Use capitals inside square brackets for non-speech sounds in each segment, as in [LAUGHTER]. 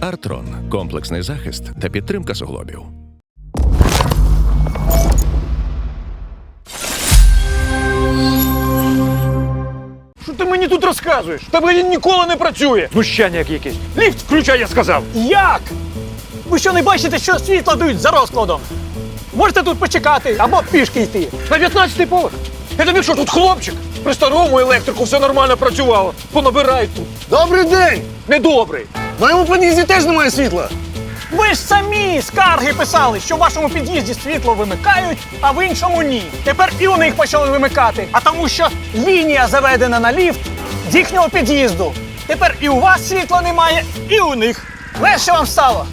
Артрон комплексний захист та підтримка суглобів. Що ти мені тут розказуєш? В Тебе він ніколи не працює. Знущання як якесь. Ліфт включай, я сказав. Як? Ви що не бачите, що світло дають за розкладом? Можете тут почекати або пішки йти. На 15-й поверх. Я тобі що, тут хлопчик? При старому електрику все нормально працювало. Понабирають тут. Добрий день! Недобрий. В моєму під'їзді теж немає світла. Ви ж самі скарги писали, що в вашому під'їзді світло вимикають, а в іншому ні. Тепер і у них почали вимикати. А тому що лінія заведена на ліфт з їхнього під'їзду. Тепер і у вас світла немає, і у них. Легше вам стало.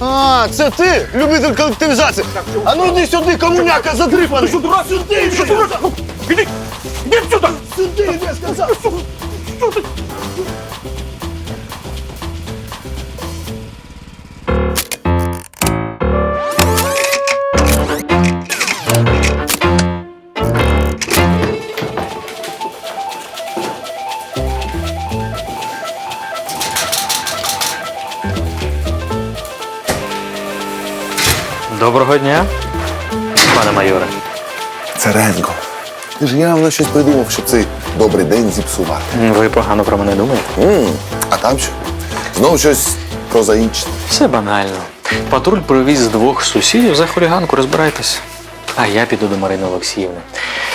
А, це ти, любитель колективізації. А ну йди сюди, комуняка задрипаний. Сюди, сюди, сюди. Іди, іди сюди. Сюди, я сказав. Доброго дня, пане майоре. Царенко, ти ж явно щось придумав, щоб цей добрий день зіпсувати. Ви погано про мене думаєте? м А там що? Знову щось прозаїчне. Все банально. Патруль привіз двох сусідів за хуліганку, розбирайтесь. А я піду до Марини Олексіївни.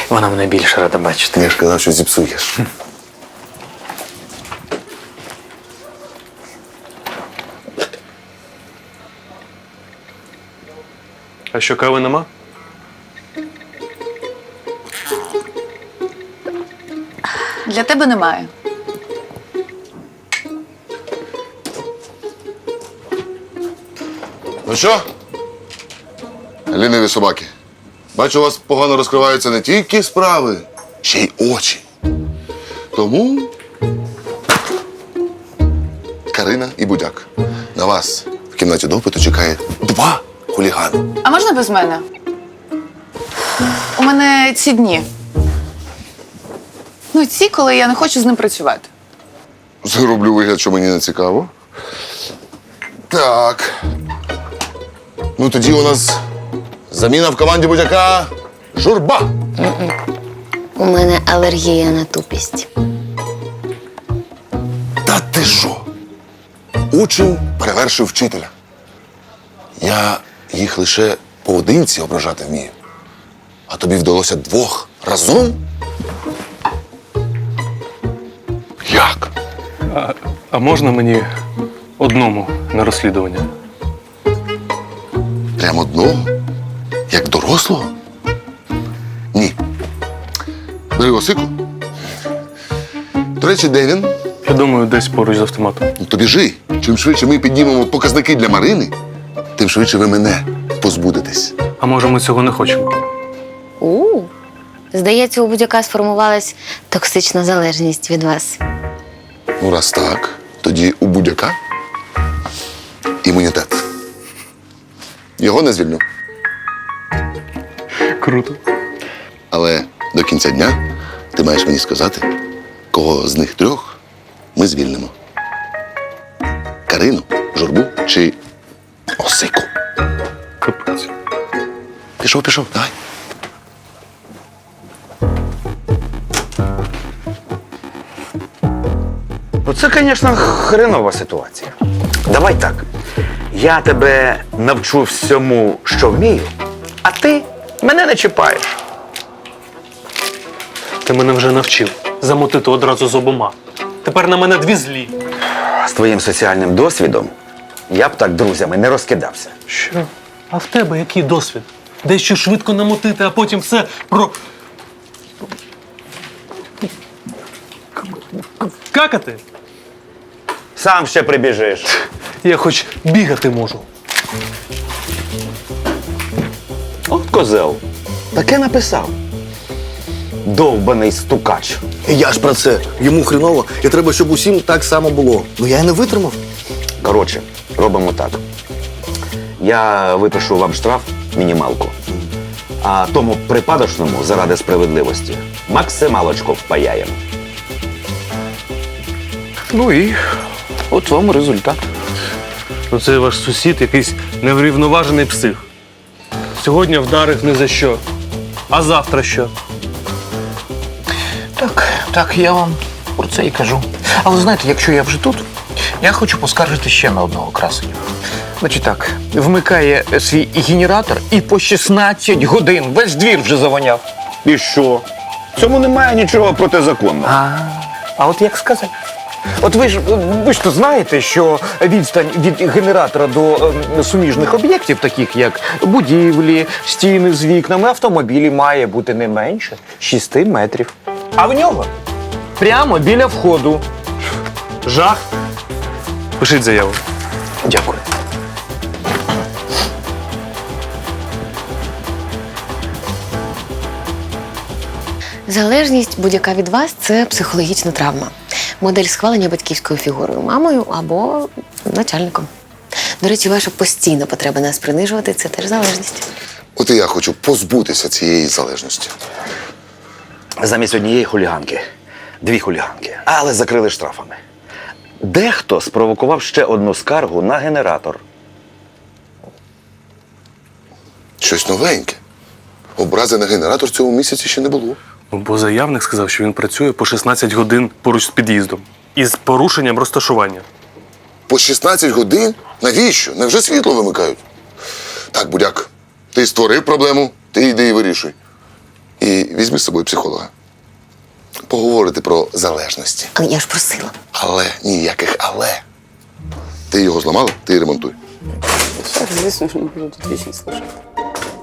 Вона мене більше рада бачити. Я ж казав, що зіпсуєш. [LAUGHS] А що кави нема? Для тебе немає. Ну що? Ліниві собаки. Бачу, у вас погано розкриваються не тільки справи, ще й очі. Тому. Карина і Будяк. На вас в кімнаті допиту чекає два хулігани. А можна без мене? У мене ці дні. Ну, ці, коли я не хочу з ним працювати. Зроблю вигляд, що мені не цікаво. Так. Ну тоді у нас заміна в команді будь-яка журба. У мене алергія на тупість. Та ти що? Учень перевершив вчителя. Я їх лише поодинці ображати вмію. А тобі вдалося двох разом? Як? А можна мені одному на розслідування? Прямо одного? Як дорослого? Ні. Бери осику. До речі, де він? Я думаю, десь поруч з автоматом. Ну, то біжи. Чим швидше ми піднімемо показники для Марини, тим швидше ви мене позбудетесь. А може, ми цього не хочемо? У здається, у будь-яка сформувалась токсична залежність від вас. Ну, раз так, тоді у будь-яка імунітет. Його не звільню. Круто. Але до кінця дня ти маєш мені сказати, кого з них трьох ми звільнимо. Карину, журбу чи осику. Пішов, пішов, давай. Ну, це, звісно, хренова ситуація. Давай так. Я тебе навчу всьому, що вмію, а ти мене не чіпаєш. Ти мене вже навчив замотити одразу з обома. Тепер на мене дві злі. З твоїм соціальним досвідом я б так друзями не розкидався. Що? А в тебе який досвід? Дещо швидко намотити, а потім все про. Какати? Сам ще прибіжиш. Я хоч бігати можу. От козел. Таке написав. Довбаний стукач. Я ж про це. Йому хреново, і треба, щоб усім так само було. Ну я й не витримав. Коротше, робимо так. Я випишу вам штраф, мінімалку. А тому припадочному, заради справедливості, максималочку впаяємо. Ну і от вам результат. Ну це ваш сусід якийсь неврівноважений псих. Сьогодні вдарив не за що. А завтра що? Так, так, я вам про це і кажу. Але знаєте, якщо я вже тут, я хочу поскаржити ще на одного красення. Значить так, вмикає свій генератор і по 16 годин весь двір вже завоняв. І що? В цьому немає нічого протизаконного. А, а от як сказати? От ви ж ви ж то знаєте, що відстань від генератора до ем, суміжних об'єктів, таких як будівлі, стіни з вікнами, автомобілі, має бути не менше 6 метрів. А в нього прямо біля входу. Жах. Пишіть заяву. Дякую. Залежність будь-яка від вас це психологічна травма. Модель схвалення батьківською фігурою, мамою або начальником. До речі, ваша постійна потреба нас принижувати це теж залежність. От і я хочу позбутися цієї залежності. Замість однієї хуліганки, дві хуліганки, але закрили штрафами. Дехто спровокував ще одну скаргу на генератор. Щось новеньке. Образи на генератор цього місяці ще не було. Ну, бо заявник сказав, що він працює по 16 годин поруч з під'їздом. Із порушенням розташування. По 16 годин? Навіщо? Невже світло вимикають? Так, будяк, ти створив проблему, ти йди і вирішуй. І візьми з собою психолога. Поговорити про залежності. Але я ж просила. Але ніяких але. Ти його зламала, ти і ремонтуй. Так, звісно, що не буду тут вічно слухати.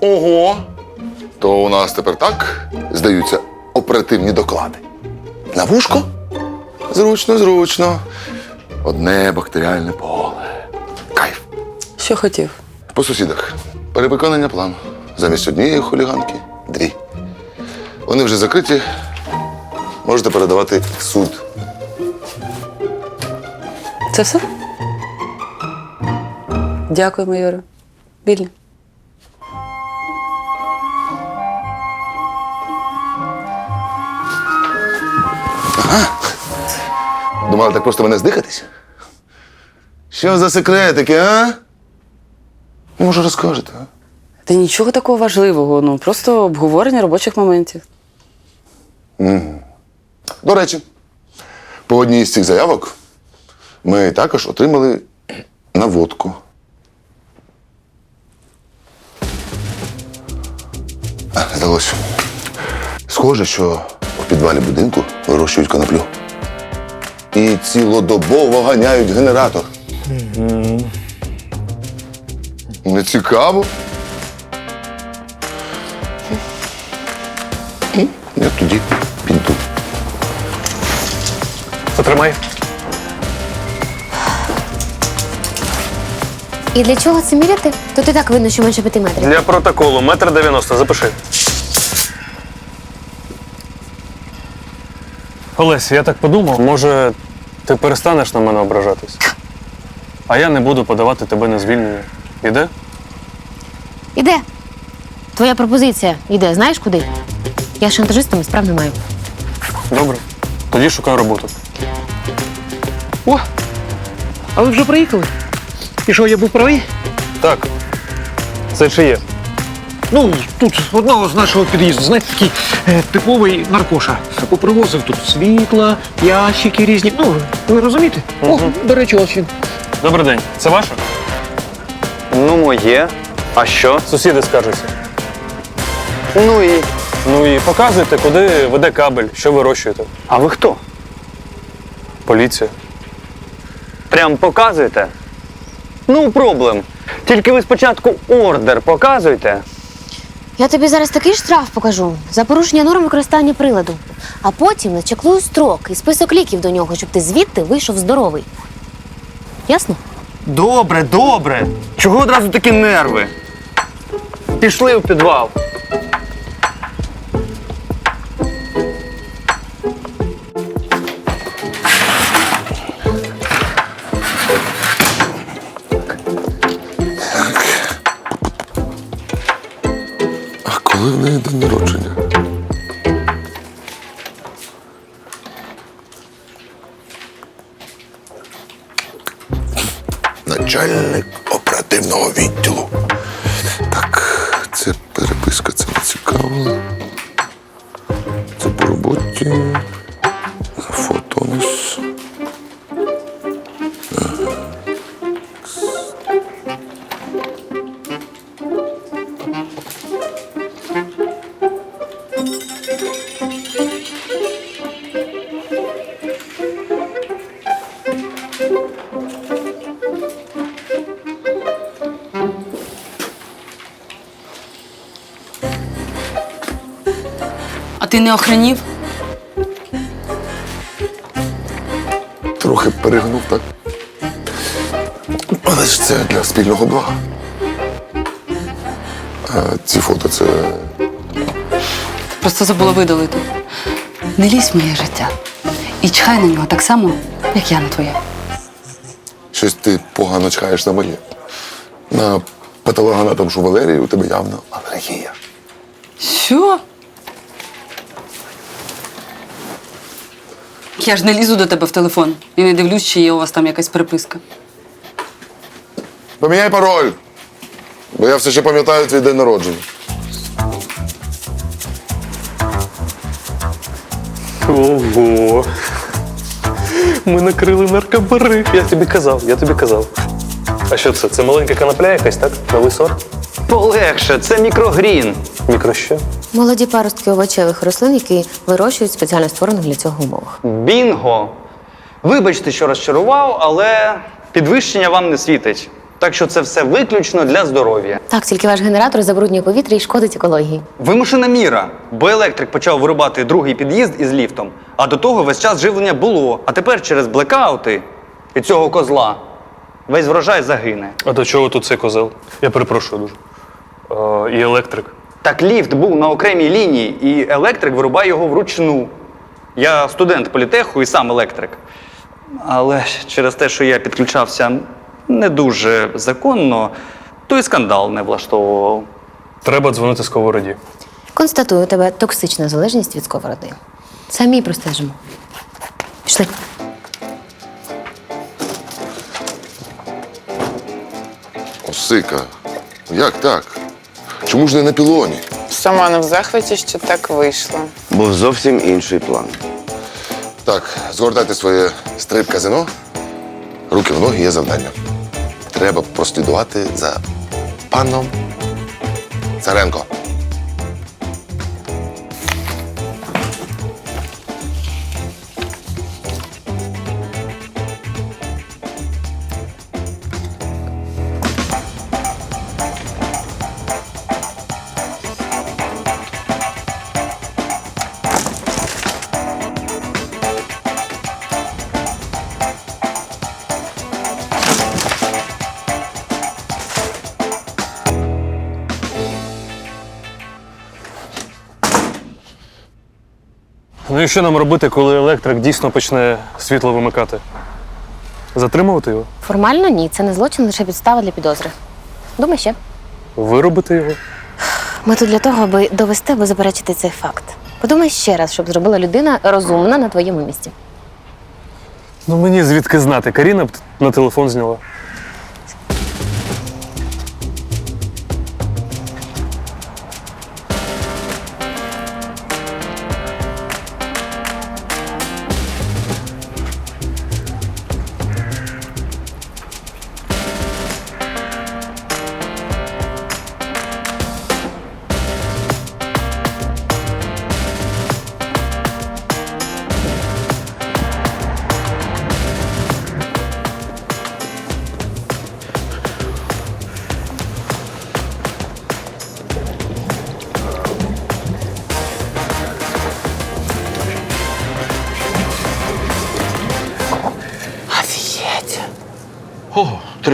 Ого! То у нас тепер так здаються оперативні доклади. На вушко? Зручно, зручно. Одне бактеріальне поле. Кайф. Що хотів? По сусідах. Перевиконання плану. Замість однієї хуліганки дві. Вони вже закриті. Можете передавати в суд. Це все? Дякую, майоре. Вільні. Думали, так просто мене здихатись? Що за секретики, а? Може, розкажете, а? Та нічого такого важливого, ну просто обговорення робочих моментів. До речі, по одній з цих заявок ми також отримали наводку. Здалося. Схоже, що в підвалі будинку вирощують коноплю. І цілодобово ганяють генератор. Не цікаво. Я тоді піду. І для чого це міряти? Тут і так видно, що менше п'яти метрів. Для протоколу метр дев'яносто. Запиши. Олесь, я так подумав, може, ти перестанеш на мене ображатись? А я не буду подавати тебе на звільнення. Іде? Іде. Твоя пропозиція іде, знаєш куди? Я шантажистами справ не маю. Добре. Тоді шукаю роботу. О! А ви вже приїхали? І що, я був правий? Так. Це чи є? Ну, тут одного з нашого під'їзду, знаєте, такий е, типовий наркоша. Попривозив тут світла, ящики різні. Ну, ви розумієте? О, до речі, ось він. Добрий день. Це ваше? Ну, моє. А що? Сусіди скаржаться. Ну і. Ну і показуйте, куди веде кабель, що вирощуєте. А ви хто? Поліція. Прям показуєте? Ну, проблем. Тільки ви спочатку ордер показуйте. Я тобі зараз такий штраф покажу за порушення норм використання приладу. А потім начеклую строк і список ліків до нього, щоб ти звідти вийшов здоровий. Ясно? Добре, добре. Чого одразу такі нерви? Пішли в підвал. Коли в неї день народження? начальник оперативного відділу. Так, це переписка, це не цікаво. Це по роботі. Не охренів? Трохи перегнув, так? Але ж це для спільного блага. А ці фото це. Просто забула видалити. Не лізь в моє життя. І чхай на нього так само, як я на твоє. Щось ти погано чекаєш на моє. На патологоанатомшу Валерії у тебе явно алергія. Що? Я ж не лізу до тебе в телефон і не дивлюсь, чи є у вас там якась переписка. Поміняй пароль. Бо я все ще пам'ятаю твій день народження. Ого. Ми накрили наркобари. Я тобі казав, я тобі казав. А що це? Це маленька канапля якась, так? Новий сорт? Полегше, це мікрогрін. Мікро? Молоді паростки овочевих рослин, які вирощують спеціально створених для цього умовах. Бінго! Вибачте, що розчарував, але підвищення вам не світить. Так що це все виключно для здоров'я. Так, тільки ваш генератор забруднює повітря і шкодить екології. Вимушена міра, бо електрик почав вирубати другий під'їзд із ліфтом, а до того весь час живлення було. А тепер через блекаути і цього козла весь врожай загине. А до чого тут цей козел? Я перепрошую дуже. А, і електрик. Так ліфт був на окремій лінії, і електрик вирубає його вручну. Я студент політеху і сам електрик. Але через те, що я підключався не дуже законно, то і скандал не влаштовував. Треба дзвонити сковороді. Констатую у тебе токсична залежність від сковороди. Самі простежимо. Пішли. Осика. Як так? Чому ж не на пілоні? Сама не в захваті, що так вийшло. Був зовсім інший план. Так, згортайте своє стрип-казино. Руки в ноги є завдання. Треба прослідувати за паном Царенко. І що нам робити, коли електрик дійсно почне світло вимикати? Затримувати його? Формально ні, це не злочин, лише підстава для підозри. Думай ще. Виробити його? Ми тут для того, аби довести або заперечити цей факт. Подумай ще раз, щоб зробила людина розумна на твоєму місці. Ну мені звідки знати. Каріна б на телефон зняла.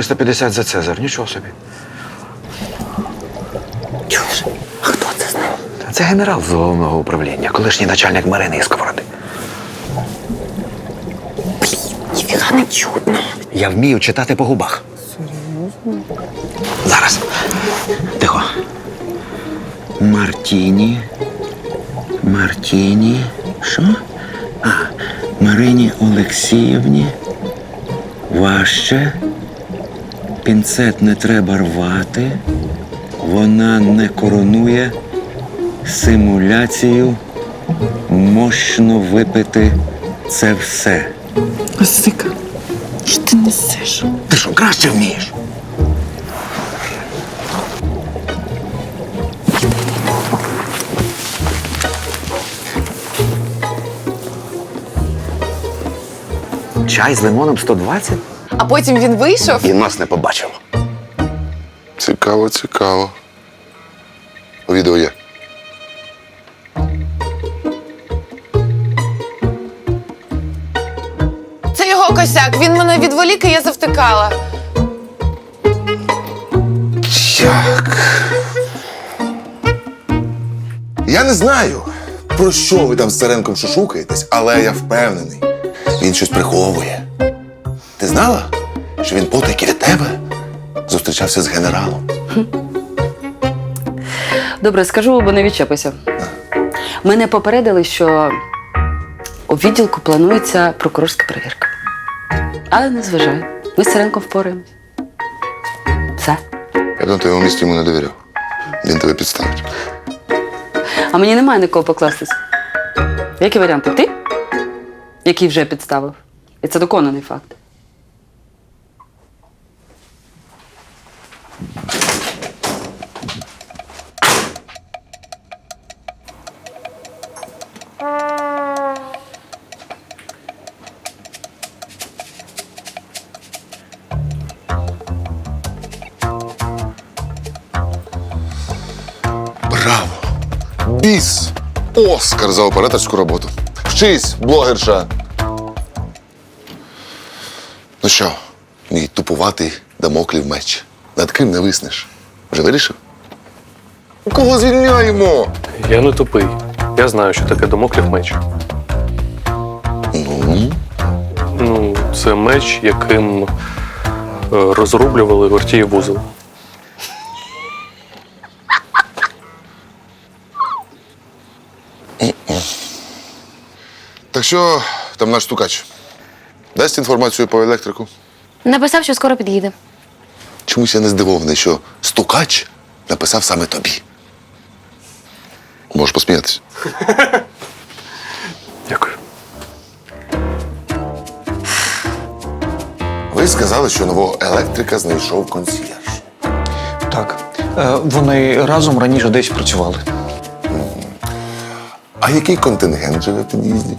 350 за Цезар, нічого собі. Чуєш, а хто це з ним? Це генерал з головного управління, колишній начальник Марини і Сковороди. Ніфіга не чутно. Я вмію читати по губах. Серйозно? Зараз. Тихо. Мартіні. Мартіні. Що? А, Марині Олексіївні. Важче. Пінцет не треба рвати. Вона не коронує симуляцію. Мощно випити це все. Осика, що ти несеш? Ти що, краще вмієш? Чай з лимоном 120? А потім він вийшов. І нас не побачив. Цікаво, цікаво. Відео є. Це його косяк. Він мене відволік, і я завтикала. Як? Я не знаю, про що ви там з Царенком шушукаєтесь, але я впевнений, він щось приховує. Ти знала, що він потайки від тебе зустрічався з генералом? Добре, скажу, бо не відчепися. Мене попередили, що у відділку планується прокурорська перевірка. Але не зважаю. Ми з Сиренком впораємось. Все. Я на твоєму місці йому не довіряв. Він тебе підставить. А мені немає на кого покластись. Які варіанти? Ти? Який вже підставив. І це доконаний факт. Біс! Оскар за операторську роботу. Вчись, блогерша. Ну що, мій тупуватий дамоклів меч. Над ким не виснеш? Вже вирішив? Кого звільняємо? Я не тупий. Я знаю, що таке домоклів меч. Ну, Ну, це меч, яким е, розрублювали Гортіїв вузол. так що там наш стукач? Дасть інформацію по електрику? Написав, що скоро під'їде. Чомусь я не здивований, що стукач написав саме тобі. Можеш посміятися. [LAUGHS] Дякую. Ви сказали, що нового електрика знайшов консьєрж. Так. Е, вони разом раніше десь працювали. А який контингент живе в під'їзді?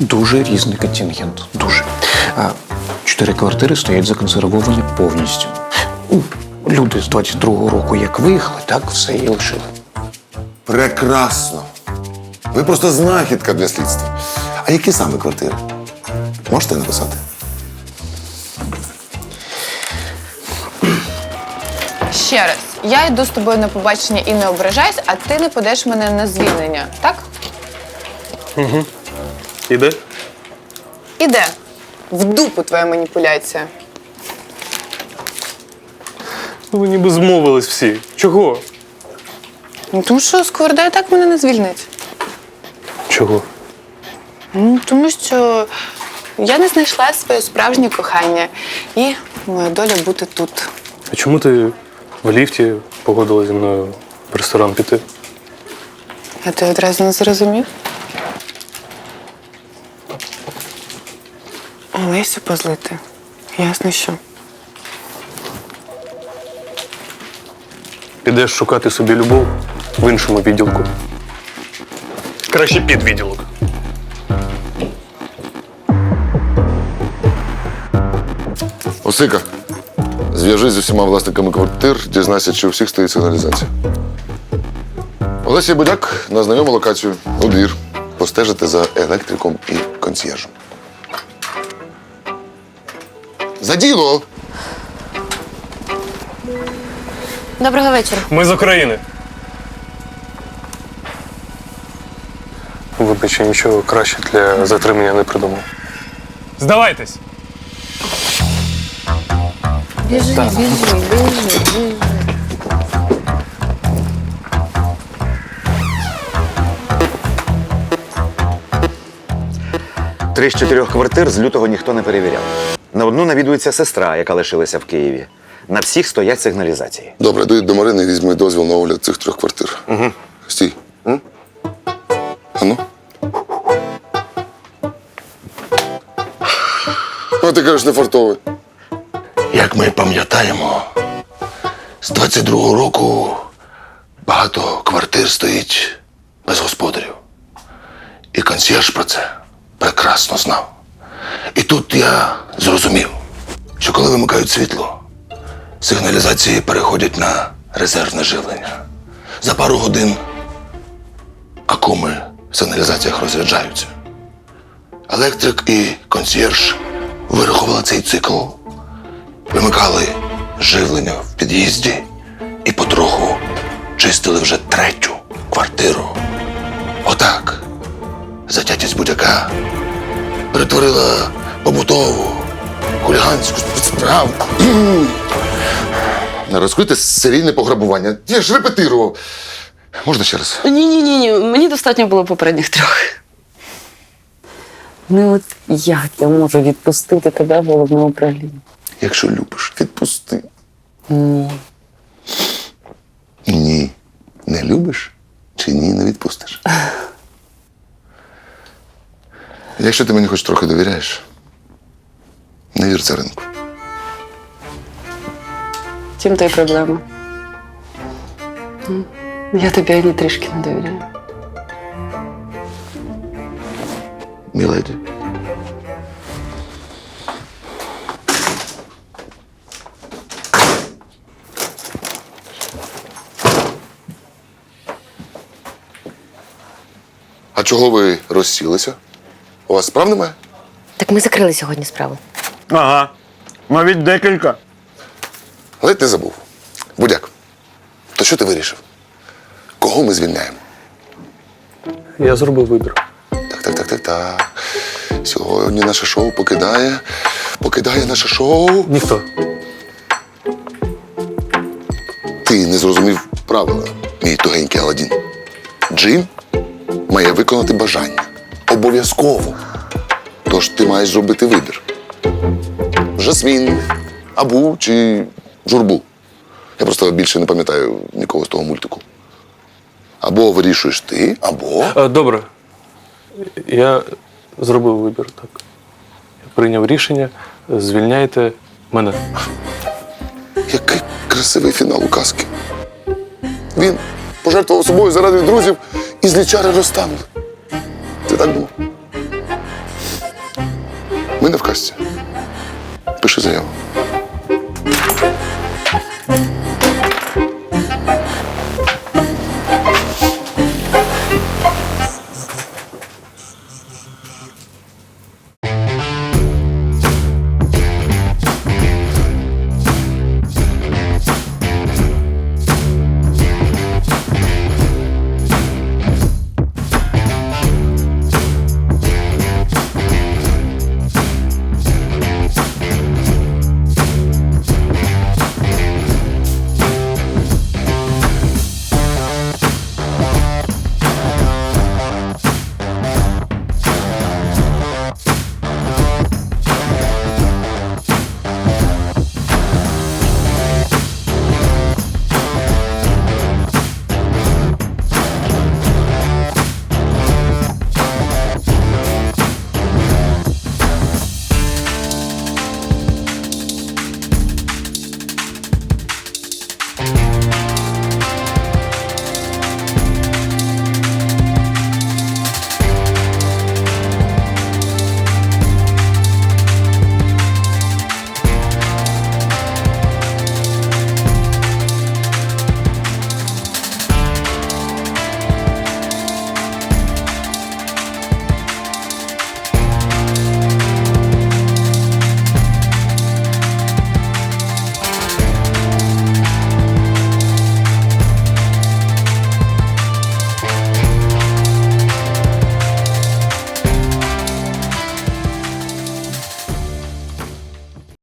Дуже різний контингент. Дуже. А, Чотири квартири стоять законсервовані повністю. Ну, Люди з 22-го року як виїхали, так все і лишили. Прекрасно. Ви просто знахідка для слідства. А які саме квартири? Можете написати? Ще раз, я йду з тобою на побачення і не ображайся, а ти не подеш мене на звільнення, так? Іде? Іде. В дупу твоя маніпуляція. Ну, ви ніби змовились всі. Чого? Ну, тому що Сковорда і так мене не звільнить. Чого? Ну, тому що я не знайшла своє справжнє кохання. І моя доля бути тут. А чому ти в ліфті погодила зі мною в ресторан піти? А ти одразу не зрозумів? Олесю позлити. Ясно, що. Підеш шукати собі любов в іншому відділку. Краще під відділок. Осика, зв'яжись з усіма власниками квартир, дізнайся, чи у всіх стоїть сигналізація. Олеся Будяк на знайому локацію у двір. Постежити за електриком і консьєржем. За діло! Доброго вечора. Ми з України. Вибач, я нічого краще для затримання не придумав. Здавайтесь! Біжи, біжи, біжи, біжи. Три з чотирьох квартир з лютого ніхто не перевіряв. На одну навідується сестра, яка лишилася в Києві. На всіх стоять сигналізації. Добре, доїдь до Марини і візьми дозвіл на огляд цих трьох квартир. Угу. Стій. М? Ану. А ти кажеш, не фартовий. Як ми пам'ятаємо, з 22-го року багато квартир стоїть без господарів. І консьєрж про це прекрасно знав. І тут я зрозумів, що коли вимикають світло, сигналізації переходять на резервне живлення. За пару годин акуми в сигналізаціях розряджаються. Електрик і консьєрж вирахували цей цикл, вимикали живлення в під'їзді і потроху чистили вже третю квартиру. Отак затятість будяка перетворила побутову, хуліганську справу. [CLEARS THROAT] Розкрите серійне пограбування. Я ж репетирував. Можна ще раз? Ні, ні, ні, ні. Мені достатньо було попередніх трьох. Ну от як я можу відпустити тебе в головне управління? Якщо любиш, відпусти. Ні. Ні. Не любиш чи ні, не відпустиш. [LAUGHS] Якщо ти мені хоч трохи довіряєш, не вір царинку. Тім то й проблема. Я тобі ані трішки не довіряю. Міледі. А чого ви розсілися? У вас справ немає? Так ми закрили сьогодні справу. Ага. Навіть декілька. Ледь не забув. Будяк, то що ти вирішив? Кого ми звільняємо? Я зробив вибір. Так, так, так, так, так. Сьогодні наше шоу покидає. Покидає наше шоу. Ніхто. Ти не зрозумів правила, мій тугенький Аладдін. Джин має виконати бажання. Обов'язково. Тож ти маєш зробити вибір. Жасмін, Абу чи журбу. Я просто більше не пам'ятаю нікого з того мультику. Або вирішуєш ти, або. Е, Добре. Я зробив вибір, так. Я прийняв рішення, звільняйте мене. Який красивий фінал у казки. Він пожертвував собою заради друзів і злічари розтанули. Ти так думав? Ми не в касці. Пиши заяву.